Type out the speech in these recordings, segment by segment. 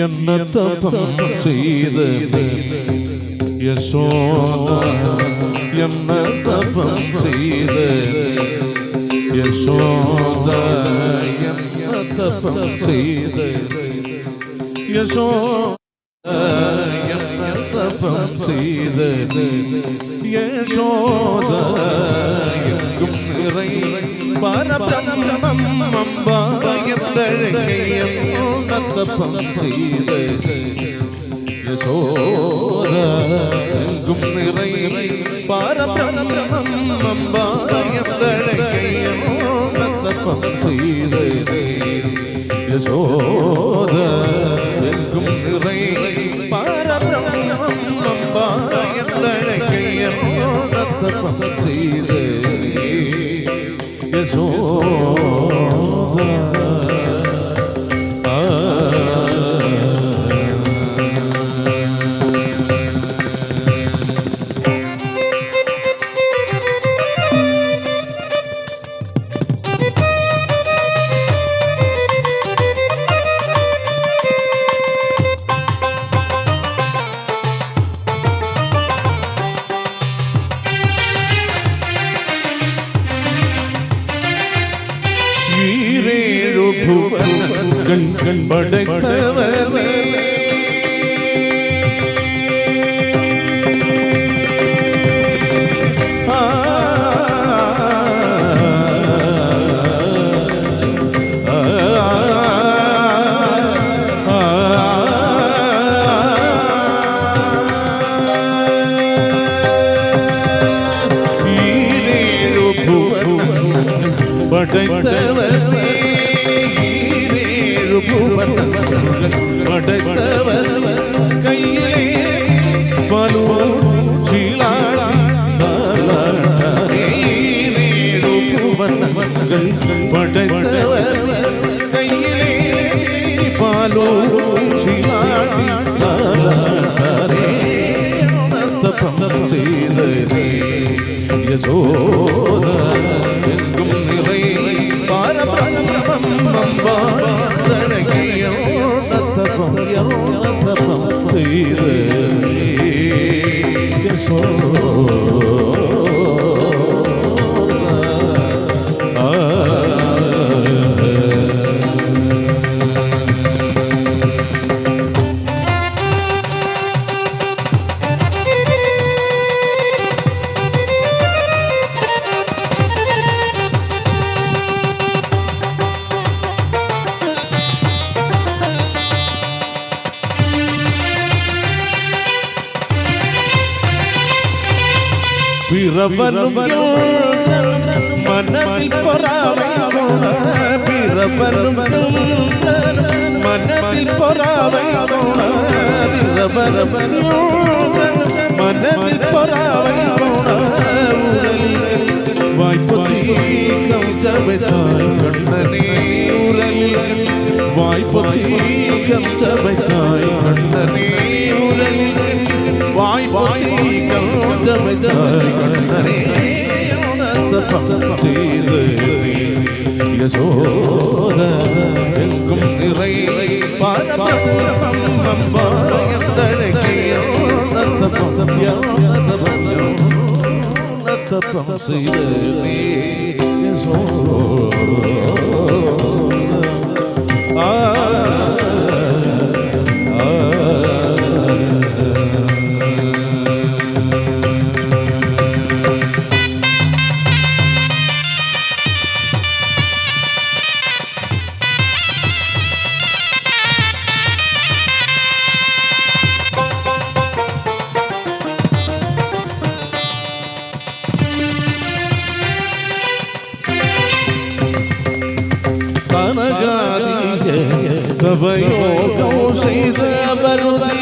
എന്നെ തപം ചെയ്ത് യശോദ എന്നെ തപം ചെയ്ത് യശോദ എന്നെ തപം ചെയ്ത് യശോ தப்பம் செய்தது யசோதா எங்கும் நிறை. பரபிரம்மம் அம்பாயந்தழைக்கையம் தப்பம் செய்த யசோத எங்கும் நிறை பரபிரம்மம் அம்பாயந்தழைக்கையம் தப்பம் செய்த யசோத எங்கும் நிறை பரபிரம்மம் Thank you. கண் படைத்தவனே ஆ, യശോദ എങ്കും നിറൈ പാരബ്രഹ്മം യശോദ பிறவனும் மனதில் பொறாமை. பிறவனும் மனதில் பொறாமை. பிறவனும் மனதில் பொறாமை வாய்ப்பதி கஞ்சபைத்தாய் கண்ணனே உரல் வாய்ப்பதி கஞ்சபைத்தாய் கண்ணனே உரல் വായ് വായി ചെയ്ത് യശോദ എങ്കും നിറയെ തടക്കിയ ചെയ്ത് യശോദ தவயோகம் செய்த பருதி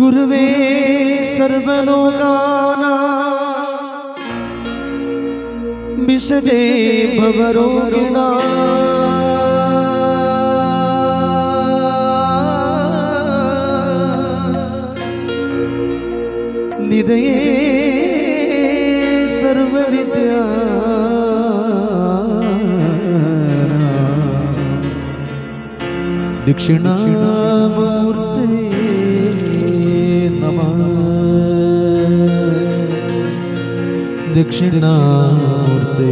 गुरुवे सर्वलोकाना विसजे भवरोगिणा निदये सर्वविद्या दक्षिणामूर्ते दक्षिणामूर्ते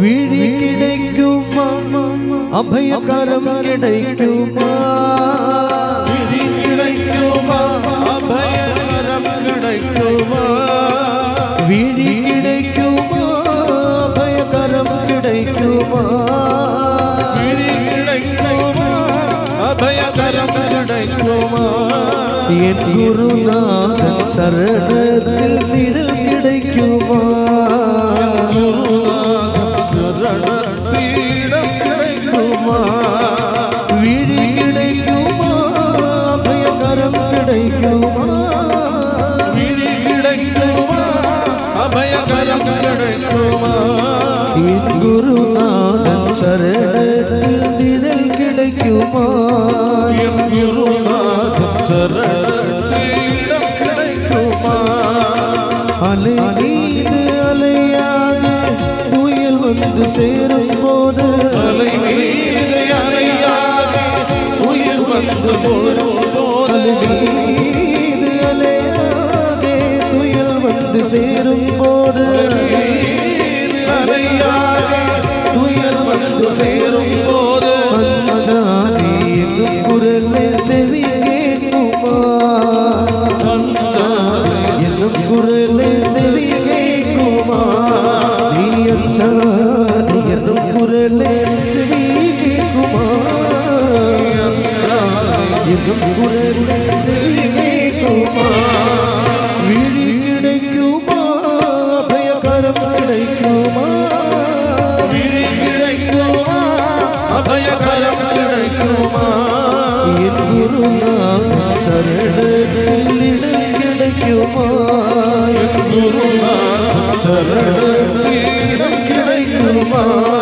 विडि किडैक्कुम अभयकरम किडैक्कुम विडि किडैक्कुम अभयकरम கிடைக்குமா என் குருநாதன் சரணத்தில் நிழல் கிடைக்குமா? குருநாதன் கிடைக்குமா அலை மீது அலையாக புயல் வந்து சேரும் போது அலை மீது அலையாக உயிர் வந்து போரும் போது மீது அலையாக புயல் வந்து சேரும் போது. அலையாக வந்து சேரும் போது குரல் செவிய. കുരലെ ചെവി കേൾക്കുമാ. നീ അച്ഛാ നീ എന്നും കുരലെ ചെവി കേൾക്കുമാ. എന്നും കുരലെ കിടക്കുമാ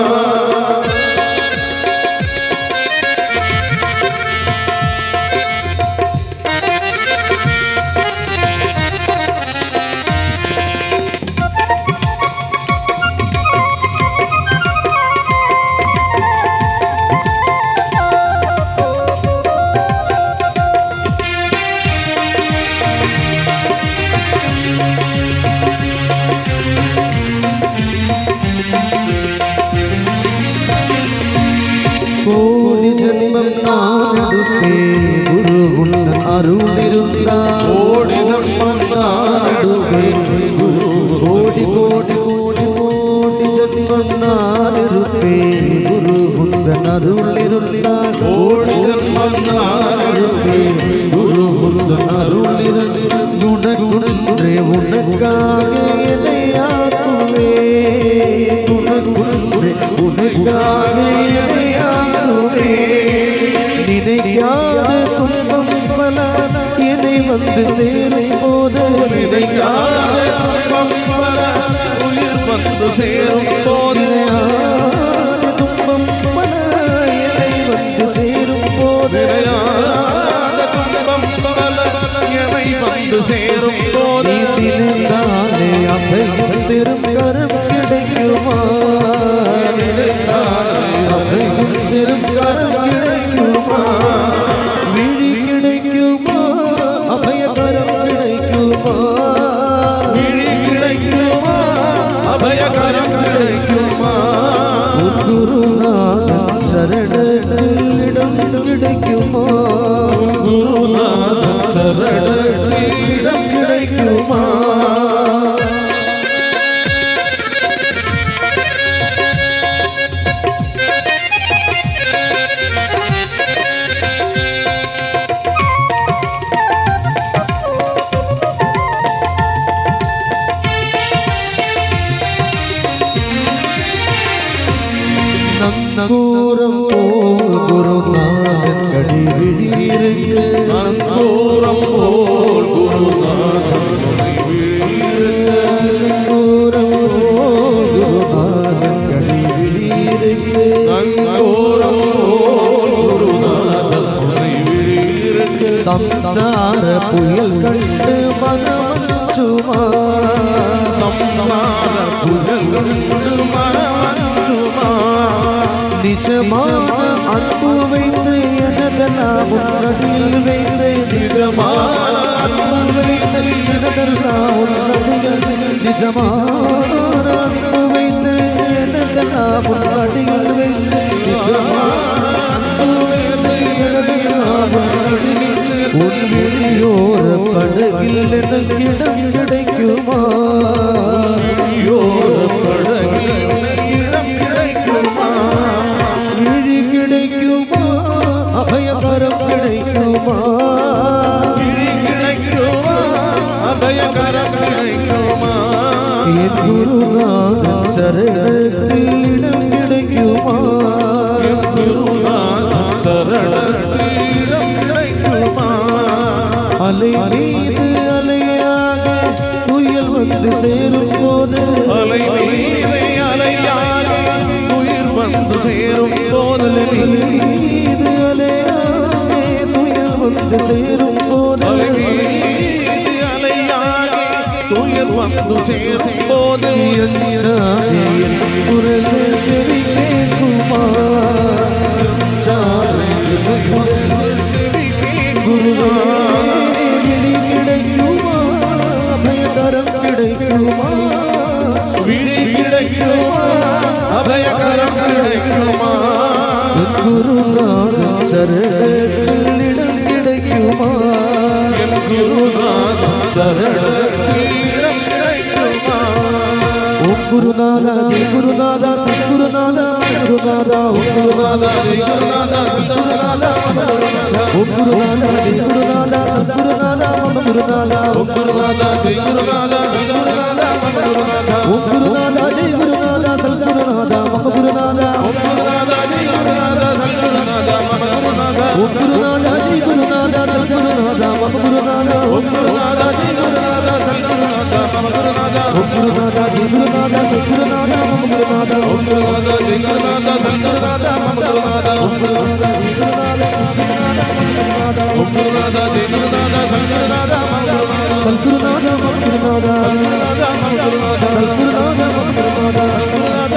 உனக்காக என்னை ஆக்குவே உனக்காக நினைக்காத துன்பம் பல என்னை வந்து சேரும் போது. நினைக்காத துன்பம் பல உயிர் வந்து சேரும் போது. banha, cara, cara, cara. நங்கூரம் போல் குருநாதன் கடி விழியிருக்கு. நங்கூரம் போல் குருநாதன் நங்கூரம் போல் குருநாதன் கடி விழியிருக்கு. நங்கூரம் போல் குருநாதன் நிஜமா? அன்பு வைத்து எனதெல்லாம் உன்னடியில் வைத்து நிஜமான அன்பு வைத்து எனதெல்லாம் உன்னடியில் நிஜமான அன்பு வைத்து எனதெல்லாம் உன்னடியில் வைத்து நிஜமான அன்பு வைத்து உன்னடியில் உன் படகில் எனக்கு இடம் கிடைக்குமா? யோர படகில் குருநாதன் சரணத்தில் இடம் கிடைக்குமா குருநாதன் சரணத்தில் இடம் கிடைக்குமா அலை மீது அலையாக புயல் வந்து சேரும் போது அலை அலையாக உயிர் வந்து சேரும் போது மீது அலையாக புயல் வந்து சேரும் போது തുയർ വന്നു ചേർപ്പോതേ അഭയകരം കിടക്കുമാ. ഗുരുനാഥൻ ശരണത്തിൽ ഇടം കിടക്കുമാ. ഗുരുനാഥൻ ശരണ గురునాథ జయ గురునాథ సద్గురునాథ గురునాథ ఓం గురునాథ జయ గురునాథ సద్గురునాథ గురునాథ గురునాథ జయ గురునాథ సద్గురునాథ గురునాథ గురునాథ జయ గురునాథ సద్గురునాథ గురునాథ గురునాథ జయ గురునాథ సద్గురునాథ గురునాథ గురునాథ జయ గురునాథ సద్గురునాథ గురునాథ గురునాథ జయ గురునాథ సద్గురునాథ గురునాథ గురునాథ జయ గురునాథ గురునాథ జిగురునాథ సుగురునాథ మమగురునాథ ఓం గురునాథ జిగురునాథ శంకరనాథ మమగురునాథ గురునాథ జిగురునాథ శంకరనాథ ఓం గురునాథ జిగురునాథ శంకరనాథ మమగురునాథ సద్గురునాథ మమగురునాథ సద్గురునాథ మమగురునాథ